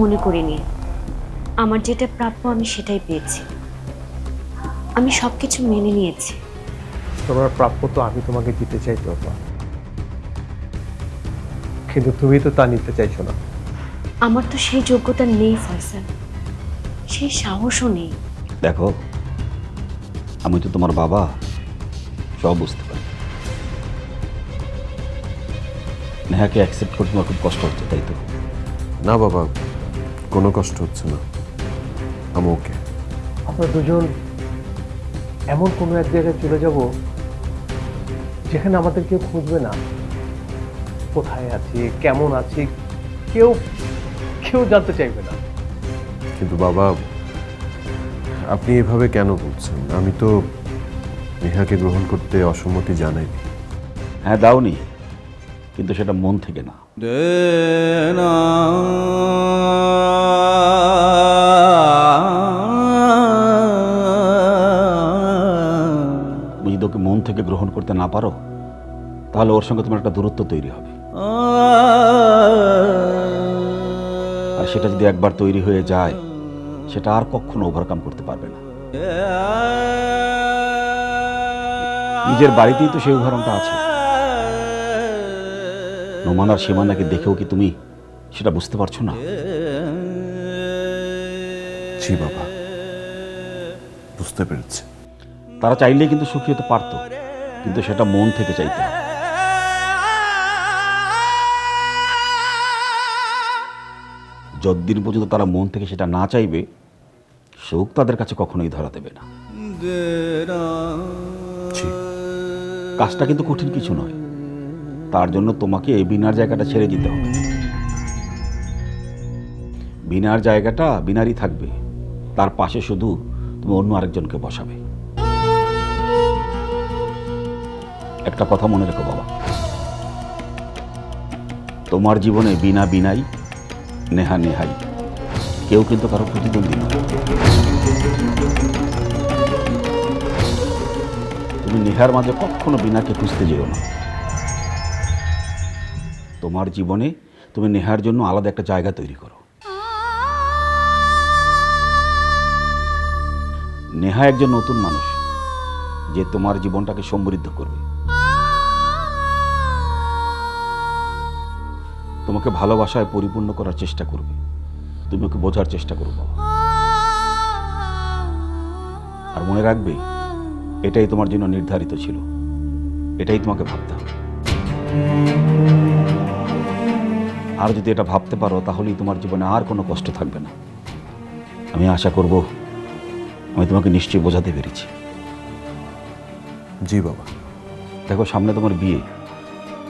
মনে করিনি আমার যেটা প্রাপ্য আমি সেটাই পেয়েছি। আমি সব কিছু মেনে নিয়েছি। তোমার প্রাপ্য তো আমি তোমাকে দিতে চাই বাবা কিন্তু তুমি তো তা নিতে চাইছো না। আমার তো সেই যোগ্যতা নেই ফয়সাল সেই সাহসও নেই। দেখো আমি তো তোমার বাবা সব বুঝতে পারি। নেহাকে অ্যাকসেপ্ট করতে তোমার খুব কষ্ট হচ্ছে তাই তো? না বাবা কোনো কষ্ট হচ্ছে না। আমি ওকে আমরা দুজন এমন কোনো এক জায়গায় চলে যাব যেখানে আমাদের কেউ খুঁজবে না। কোথায় আছি কেমন আছি কেউ কেউ জানতে চাইবে না। কিন্তু বাবা আপনি এভাবে কেন বলছেন? আমি তো নেহাকে গ্রহণ করতে অসম্মতি জানাই হ্যাঁ দাওনি। কিন্তু সেটা মন থেকে না। ওকে মন থেকে গ্রহণ করতে না পারো, তাহলে ওর সঙ্গে তোমার একটা দূরত্ব তৈরি হবে। আর সেটা যদি একবার তৈরি হয়ে যায়, সেটা আর কখনো ওভারকাম করতে পারবে না। নিজের বাড়িতেই তো সেই উদাহরণটা আছে। নোমান আর সীমানাকে দেখেও কি তুমি সেটা বুঝতে পারছ না? বাবা, বুঝতে পেরেছি। তারা চাইলেই কিন্তু সুখী হতে পারতো, কিন্তু সেটা মন থেকে চাইতে হবে যতদিন পর্যন্ত তারা মন থেকে সেটা না চাইবে, সুখ তাদের কাছে কখনোই ধরা দেবে না। কাজটা কিন্তু কঠিন কিছু নয়। তার জন্য তোমাকে এই বিনার জায়গাটা ছেড়ে দিতে হবে। বিনার জায়গাটা বিনারই থাকবে। তার পাশে শুধু তুমি অন্য আরেকজনকে বসাবে। একটা কথা মনে রেখো বাবা। তোমার জীবনে বিনা বিনাই নেহা নেহাই। কেউ কিন্তু কারও প্রতিদ্বন্দ্বী নয়। তুমি নেহার মাঝে কখনো বিনাকে খুঁজতে যেও না। তোমার জীবনে তুমি নেহার জন্য আলাদা একটা জায়গা তৈরি করো। নেহা একজন নতুন মানুষ, যে তোমার জীবনটাকে সমৃদ্ধ করবে। তোমাকে ভালোবাসায় পরিপূর্ণ করার চেষ্টা করবে। তুমি ওকে বোঝার চেষ্টা করো বাবা। আর মনে রাখবে এটাই তোমার জন্য নির্ধারিত ছিল। এটাই তোমাকে ভাবতে হবে। আর যদি এটা ভাবতে পারো তাহলেই তোমার জীবনে আর কোনো কষ্ট থাকবে না। আমি আশা করব আমি তোমাকে নিশ্চয়ই বোঝাতে পেরেছি। জি বাবা। দেখো সামনে তোমার বিয়ে।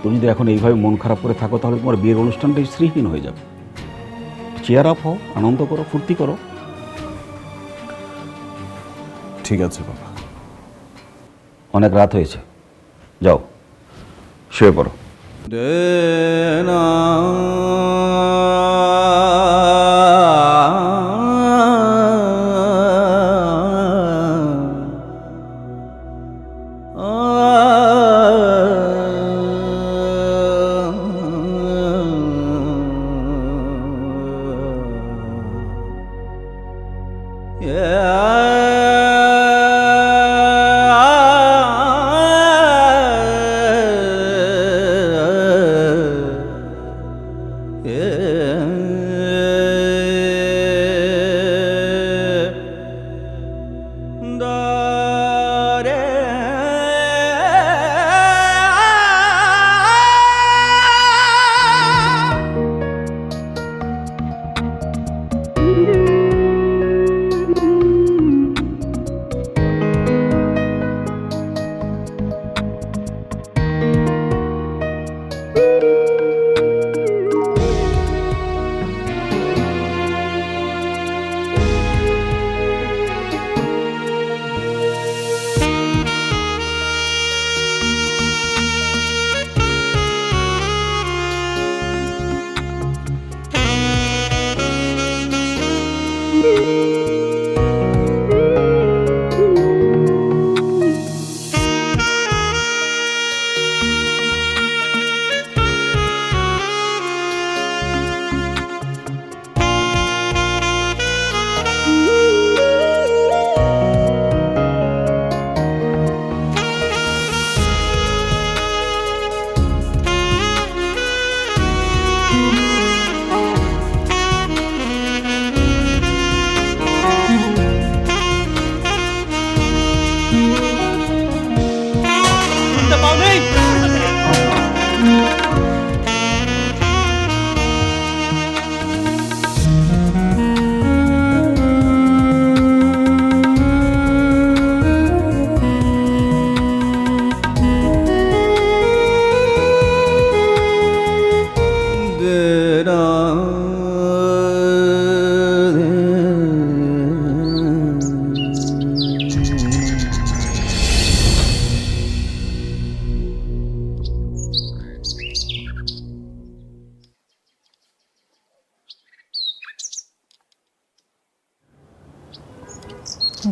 তুমি যদি এখন এইভাবে মন খারাপ করে থাকো তাহলে তোমার বিয়ের অনুষ্ঠানটাই শ্রীহীন হয়ে যাবে। চেয়ার আপ হও আনন্দ করো ফুর্তি করো। ঠিক আছে বাবা। অনেক রাত হয়েছে। যাও শুয়ে পড়ো।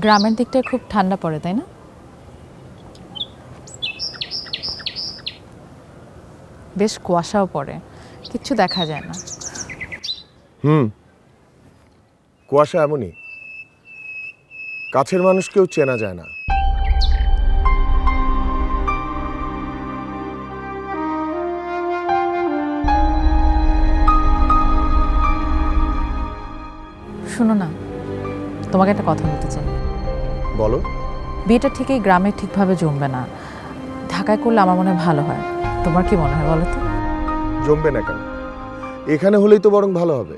গ্রামের দিকটায় খুব ঠান্ডা পড়ে তাই না? বেশ কুয়াশাও পড়ে কিচ্ছু দেখা যায় না। হুম কুয়াশা এমনই। কাছের মানুষকেও চেনা যায় না। শুনো না তোমাকে একটা কথা বলতে চাই। বলো। বিয়েটা ঠিকই গ্রামে ঠিকভাবে জমবে না। ঢাকায় করলে আমার মনে হয় ভালো হয়। তোমার কি মনে হয় বলো তো? জমবে না কেন? এখানে হলেই তো বরং ভালো হবে।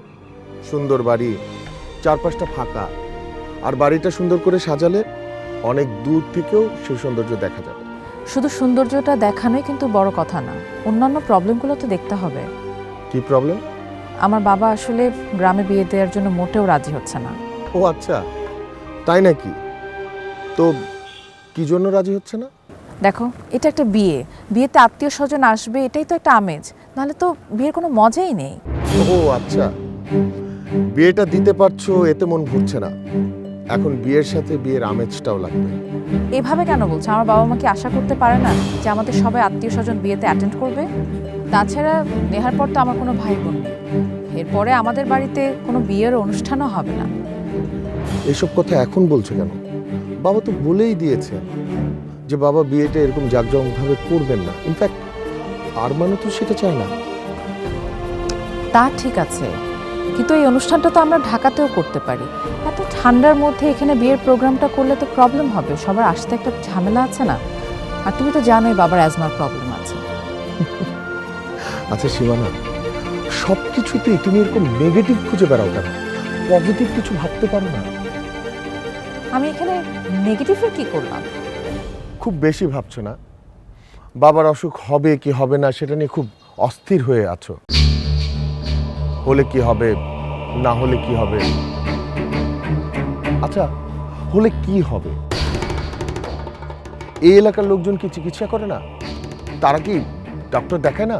সুন্দর বাড়ি চারপাশটা ফাঁকা। আর বাড়িটা সুন্দর করে সাজালে অনেক দূর থেকেও সেই সৌন্দর্য দেখা যাবে। শুধু সৌন্দর্যটা দেখানোই কিন্তু বড় কথা না অন্যান্য প্রবলেমগুলো তো দেখতে হবে। কি প্রবলেম আমার বাবা আসলে গ্রামে বিয়ে দেওয়ার জন্য মোটেও রাজি হচ্ছে না। ও আচ্ছা তাই নাকি? তো কি জন্য রাজি হচ্ছে না? দেখো এটা একটা বিয়ে। বিয়েতে আত্মীয় স্বজন আসবে এটাই তো একটা আমেজ। নাহলে তো বিয়ের কোনো মজাই নেই। ও আচ্ছা। বিয়েটা দিতে পারছ এতে মন ভরছে না। এখন বিয়ের সাথে বিয়ের আমেজটাও লাগবে। এভাবে কেন বলছো? আমার বাবা মা কি আশা করতে পারে না যে আমাদের সবাই আত্মীয় স্বজন বিয়েতে অ্যাটেন্ড করবে? তাছাড়া নেহার পর তো আমার কোনো ভাই বোন নেই। এরপরে আমাদের বাড়িতে কোনো বিয়ের অনুষ্ঠানও হবে না। এসব কথা এখন বলছো কেন? বাবা তো বলেই দিয়েছে যে বাবা বিয়েটা এরকম জাঁকজমকভাবে করবেন না। ইনফ্যাক্ট আর মানে তো সেটা চায় না। তা ঠিক আছে। কিন্তু এই অনুষ্ঠানটা তো আমরা ঢাকাতেও করতে পারি। এত ঠান্ডার মধ্যে এখানে বিয়ের প্রোগ্রামটা করলে তো প্রবলেম হবে। সবার আসতে একটা ঝামেলা আছে না? আর তুমি তো জানোই বাবার অ্যাজমার প্রবলেম আছে। আচ্ছা সীমানা সব কিছুতেই তুমি এরকম নেগেটিভ খুঁজে বেড়াও কেন? পজিটিভ কিছু ভাবতে পারো না? আমি এখানে নেগেটিভের কি করলাম? খুব বেশি ভাবছ না? বাবার অসুখ হবে কি হবে না সেটা নিয়ে খুব অস্থির হয়ে আছো। হলে কি হবে না হলে কি হবে? আচ্ছা হলে কি হবে? এই এলাকার লোকজন কি চিকিৎসা করে না? তারা কি ডক্টর দেখে না?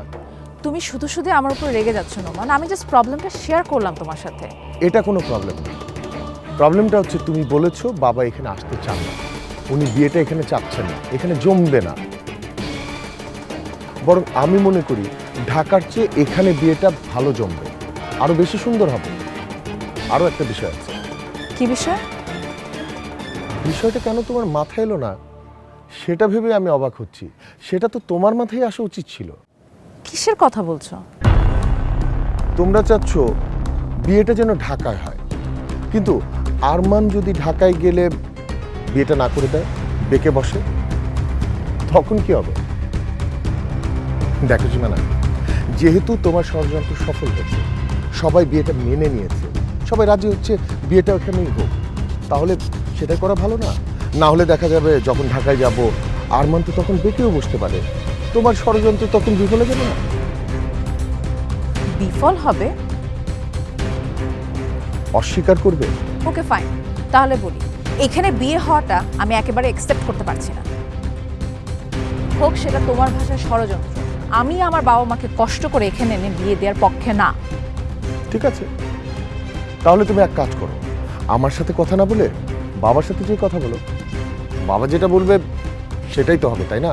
তুমি শুধু শুধু আমার উপর রেগে যাচ্ছ নোমান। আমি জাস্ট প্রবলেমটা শেয়ার করলাম তোমার সাথে। এটা কোনো প্রবলেম না। প্রবলেমটা হচ্ছে তুমি বলেছ বাবা এখানে আসতে চান না। উনি বিয়েটা এখানে চাচ্ছেন না এখানে জমবে না। বরং আমি মনে করি ঢাকার চেয়ে এখানে বিয়েটা ভালো জমবে। আরও বেশি সুন্দর হবে। আরও একটা বিষয় আছে। কি বিষয়? বিষয়টা কেন তোমার মাথায় এলো না? সেটা ভেবে আমি অবাক হচ্ছি। সেটা তো তোমার মাথায় আসা উচিত ছিল। কিসের কথা বলছো? তোমরা চাচ্ছ বিয়েটা যেন ঢাকায় হয়। কিন্তু আরমান যদি ঢাকায় গেলে বিয়েটা না করে দেয় বেঁকে বসে তখন কি হবে? দেখো সীমানা যেহেতু তোমার ষড়যন্ত্র সফল হয়েছে সবাই বিয়েটা মেনে নিয়েছে সবাই রাজি হচ্ছে বিয়েটা ওখানেই হোক তাহলে সেটা করা ভালো না। না হলে দেখা যাবে যখন ঢাকায় যাব আরমান তো তখন বেঁকেও বসতে পারে তোমার ষড়যন্ত্র তখন বিফলে যাবে না। বিফল হবে? অস্বীকার করবে? ওকে ফাইন তাহলে বলি এখানে বিয়ে হওয়াটা আমি একেবারে একসেপ্ট করতে পারছি না। হোক সেটা তোমার ভাষায় ষড়যন্ত্র আমি আমার বাবা মাকে কষ্ট করে এখানে এনে বিয়ে দেওয়ার পক্ষে না। ঠিক আছে তাহলে তুমি এক কাজ করো আমার সাথে কথা না বলে বাবার সাথে যে কথা বলো বাবা যেটা বলবে সেটাই তো হবে তাই না?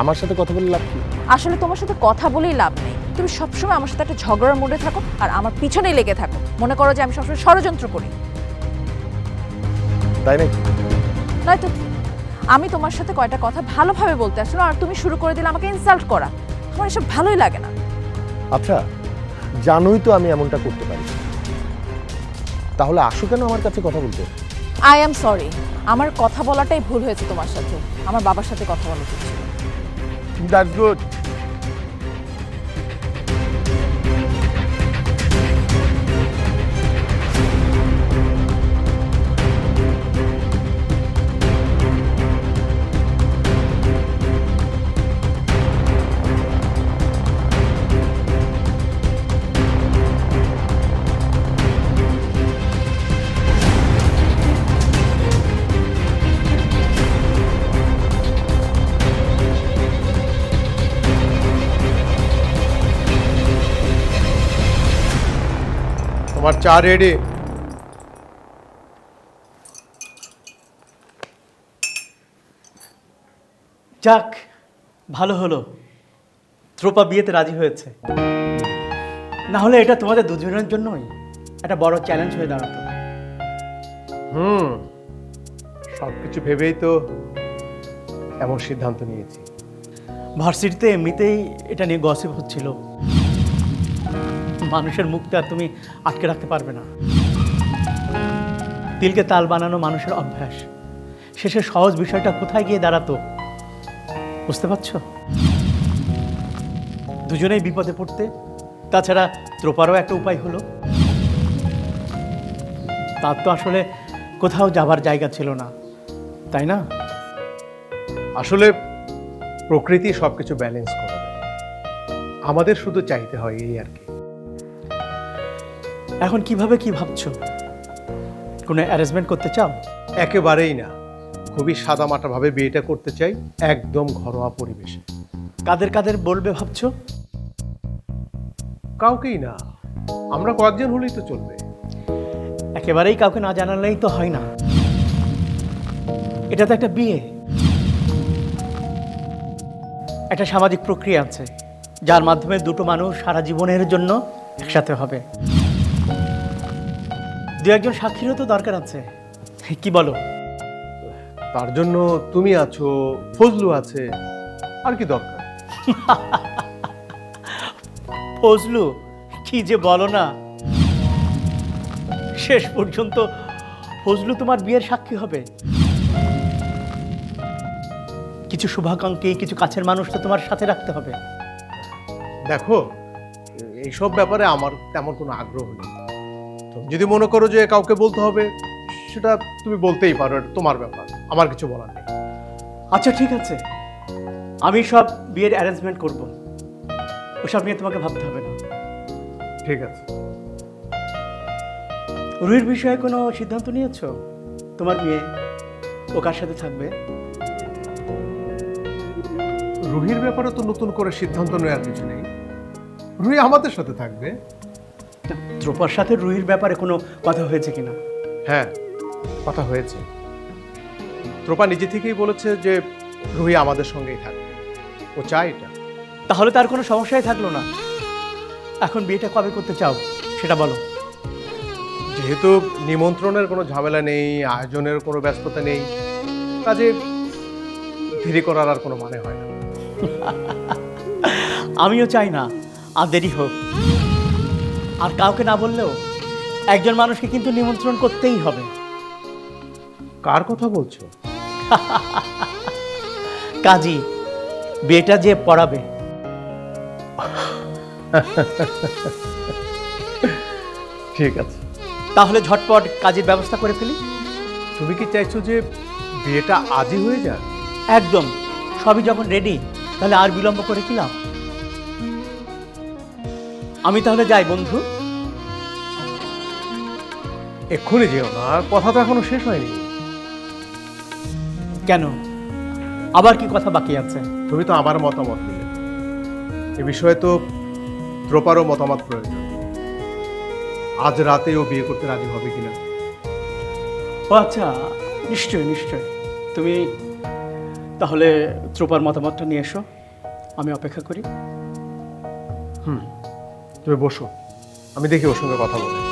আমার সাথে কথা বলে লাভ কি? আসলে তোমার সাথে কথা বলেই লাভ নেই তুমি সবসময় আমার সাথে একটা ঝগড়ার মোড়ে থাকো আর আমার পিছনেই লেগে থাকো মনে করো যে আমি সবসময় ষড়যন্ত্র করি। তাই নাকি? নয়তো আমি তোমার সাথে কয়টা কথা ভালোভাবে বলতে আসলো আর তুমি শুরু করে দিলে আমাকে ইনসাল্ট করা। আমার এসব ভালোই লাগে না। আচ্ছা জানোই তো আমি এমনটা করতে পারি। তাহলে আসো কেন আমার কাছে কথা বলতে? আই অ্যাম সরি আমার কথা বলাটাই ভুল হয়েছে তোমার সাথে। আমার বাবার সাথে কথা বলা উচিত দ্যাটস গুড তোমার চা রেডি যাক ভালো হলো। ত্রোপা বিয়েতে রাজি হয়েছে। না হলে এটা তোমাদের দুজনের জন্যই একটা বড় চ্যালেঞ্জ হয়ে দাঁড়াতো। হুম সব কিছু ভেবেই তো এমন সিদ্ধান্ত নিয়েছি। ভার্সিটিতে এমনিতেই এটা নিয়ে গসিপ হচ্ছিল। মানুষের মুখটা আর তুমি আটকে রাখতে পারবে না। তিলকে তাল বানানো মানুষের অভ্যাস। শেষে সহজ বিষয়টা কোথায় গিয়ে দাঁড়াতো? বুঝতে পারছ? দুজনেই বিপদে পড়তে। তাছাড়া ত্রোপারও একটা উপায় হলো। তার তো আসলে কোথাও যাবার জায়গা ছিল না। তাই না? আসলে প্রকৃতি সব কিছু ব্যালেন্স করে আমাদের শুধু চাইতে হয় এই আর কি। এখন কীভাবে কি ভাবছ? কোনো অ্যারেঞ্জমেন্ট করতে চাও? একেবারেই না। খুবই সাদামাটাভাবে বিয়েটা করতে চাই একদম ঘরোয়া পরিবেশে। কাদের কাদের বলবে ভাবছ? কাউকেই না। আমরা কয়েকজন হলেই তো চলবে। একেবারেই কাউকে না জানালেই তো হয় না। এটা তো একটা বিয়ে। একটা সামাজিক প্রক্রিয়া আছে যার মাধ্যমে দুটো মানুষ সারা জীবনের জন্য একসাথে হবে। দু একজন সাক্ষীরও তো দরকার আছে। কি বলো? তার জন্য তুমি আছো ফজলু আছে আর কি দরকার? ফজলু কি যে বলো না। শেষ পর্যন্ত ফজলু তোমার বিয়ের সাক্ষী হবে। কিছু শুভাকাঙ্ক্ষী কিছু কাছের মানুষ তো তোমার সাথে রাখতে হবে। দেখো এইসব ব্যাপারে আমার তেমন কোনো আগ্রহ নেই। তুমি যদি মনে করো যে কাউকে বলতে হবে সেটা তুমি বলতেই পারো এটা তোমার ব্যাপার আমার কিছু বলার নেই। আচ্ছা ঠিক আছে। আমি সব বিয়ের অ্যারেঞ্জমেন্ট করব। ওসব নিয়ে তোমাকে ভাবতে হবে না। ঠিক আছে। রুহির বিষয়ে কোনো সিদ্ধান্ত নিয়েছো? তোমার মেয়ে ও কার সাথে থাকবে? রুহির ব্যাপারে তো নতুন করে সিদ্ধান্ত নেওয়ার কিছু নেই। রুহি আমাদের সাথে থাকবে। ত্রোপার সাথে রুহির ব্যাপারে কোনো কথা হয়েছে কিনা হ্যাঁ কথা হয়েছে। ত্রোপা নিজে থেকেই বলেছে যে রুহি আমাদের সঙ্গেই থাকবে। ও চায় এটা। তাহলে তার কোনো সমস্যাই থাকল না। এখন বিয়েটা কবে করতে চাও সেটা বলো। যেহেতু নিমন্ত্রণের কোনো ঝামেলা নেই আয়োজনের কোনো ব্যস্ততা নেই কাজে দেরি করার আর কোনো মানে হয় না। আমিও চাই না আর দেরি হোক। আর কাউকে না বললেও একজন মানুষকে কিন্তু নিমন্ত্রণ করতেই হবে। কার কথা বলছো? কাজী বিয়েটা যে পড়াবে। ঠিক আছে। তাহলে ঝটপট কাজের ব্যবস্থা করে ফেলি। তুমি কি চাইছো যে বিয়েটা আজই হয়ে যাক? একদম। সবই যখন রেডি তাহলে আর বিলম্ব করে কি লাভ? আমি তাহলে যাই বন্ধু। এক্ষুনি যেও না কথা তো এখনও শেষ হয়নি। কেন? আবার কি কথা বাকি আছে? তুমি তো আমার মতামত দিলে এ বিষয়ে তো দ্রোপারও মতামত প্রয়োজন। আজ রাতে ও বিয়ে করতে রাজি হবে কিনা? ও আচ্ছা নিশ্চয়ই নিশ্চয়ই। তুমি তাহলে ত্রোপার মতামতটা নিয়ে এসো। আমি অপেক্ষা করি। তুমি বসো। আমি দেখি ওর সঙ্গে কথা বলে।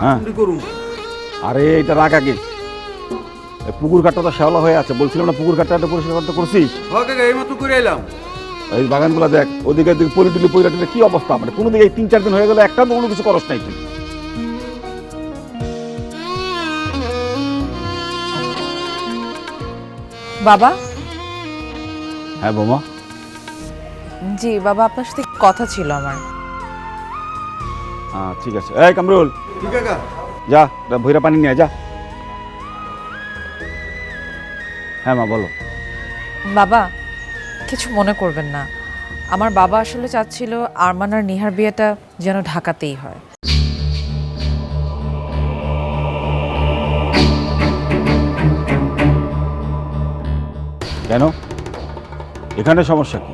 হ্যাঁ। আরে এটা রাখ এ পুকুর ঘাটটা তো শ্যাওলা হয়ে আছে বলছিলাম না পুকুর একটা পরিষ্কার করতে করছিস? করে এলাম। এই বাগানগুলো দেখ ওদিকে দিকে কি অবস্থা? মানে কোনো দিকে তিন চার দিন হয়ে গেলে একটা তো কোনো কিছু করস নাই তুই। বাবা? হ্যাঁ বোমা? জি বাবা আপনার সাথে কথা ছিল আমার। হ্যাঁ ঠিক আছে। এই কামরুল। ঠিক আছে। যা ভৈরা পানি নিয়ে যা। হ্যাঁ মা বলো। বাবা কিছু মনে করবেন না। আমার বাবা আসলে চাচ্ছিল আরমান আর নিহার বিয়েটা যেন ঢাকাতেই হয়। কেন? এখানে সমস্যা কি?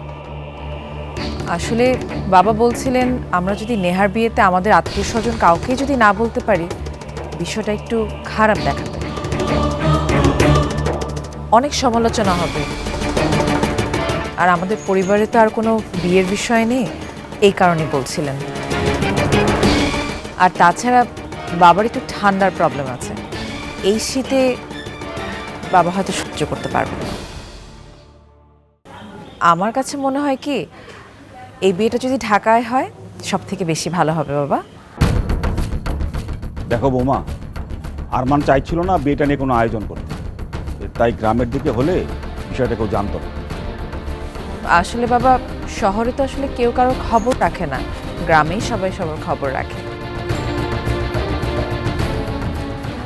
আসলে বাবা বলছিলেন, আমরা যদি নেহার বিয়েতে আমাদের আত্মীয় স্বজন কাউকেই যদি না বলতে পারি, বিষয়টা একটু খারাপ দেখাবে। অনেক সমালোচনা হবে। আর আমাদের পরিবারে তো আর কোনো বিয়ের বিষয় নেই, এই কারণে বলছিলেন। আর তাছাড়া বাবার একটু ঠান্ডার প্রবলেম আছে। এই শীতে বাবা হয়তো সহ্য করতে পারবে আমার কাছে মনে হয় কি এই বিয়েটা যদি ঢাকায় হয় সব থেকে বেশি ভালো হবে বাবা। দেখো বৌমা আরমান চাইছিল না বিয়েটা নিয়ে কোনো আয়োজন করতে। তাই গ্রামের দিকে হলে বিষয়টা কেউ জানতো না। আসলে বাবা শহরে তো আসলে কেউ কারোর খবর রাখে না। গ্রামেই সবাই সবার খবর রাখে।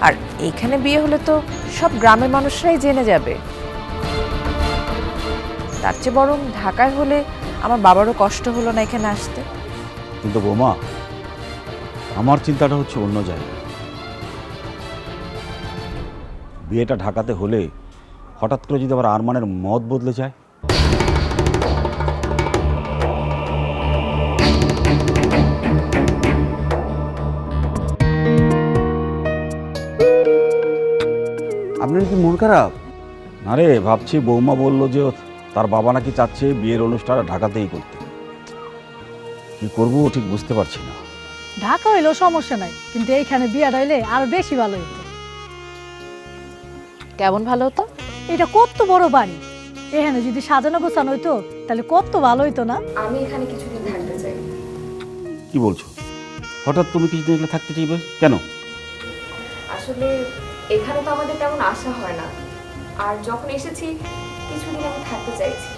আর এখানে বিয়ে হলে তো সব গ্রামের মানুষরাই জেনে যাবে। তার চেয়ে বরং ঢাকায় হলে আমার বাবারও কষ্ট হলো না এখানে আসতে। কিন্তু বৌমা আমার চিন্তাটা হচ্ছে অন্য জায়গায়। বিয়েটা ঢাকাতে হলে হঠাৎ করে যদি আবার আরমানের মত বদলে যায়? আপনার কি মন খারাপ? না রে ভাবছি বৌমা বলল যে তার বাবা নাকি চাচ্ছে বিয়ের অনুষ্ঠান ঢাকাতেই করতে। কি করব ঠিক বুঝতে পারছি না। ঢাকা হইলেও সমস্যা নাই কিন্তু এইখানে বিয়াটা হইলে আরও বেশি ভালো হইতো। কেমন ভালো হতো? এটা কত বড় বাড়ি। এখানে যদি সাজানো গোছানো হইতো তাহলে কত ভালো হইতো না? আমি এখানে কিছুদিন থাকতে চাই। কি বলছো? হঠাৎ তুমি কিছুদিন এখানে থাকতে চাইবে? কেন? আসলে এখানে তো আমাদের তেমন আশা হয় না। আর যখন এসেছি কিছুদিন আমি থাকতে চাইছি।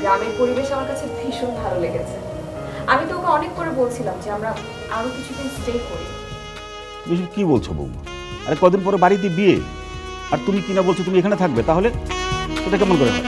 গ্রামের পরিবেশ আমার কাছে ভীষণ ভালো লেগেছে। আমি তোকে অনেক করে বলছিলাম যে আমরা আরও কিছুদিন স্টে করি। এসব কি বলছো বৌমা? আরে কদিন পরে বাড়িতে বিয়ে। আর তুমি কিনা বলছো তুমি এখানে থাকবে? তাহলে সেটা কেমন করে হয়?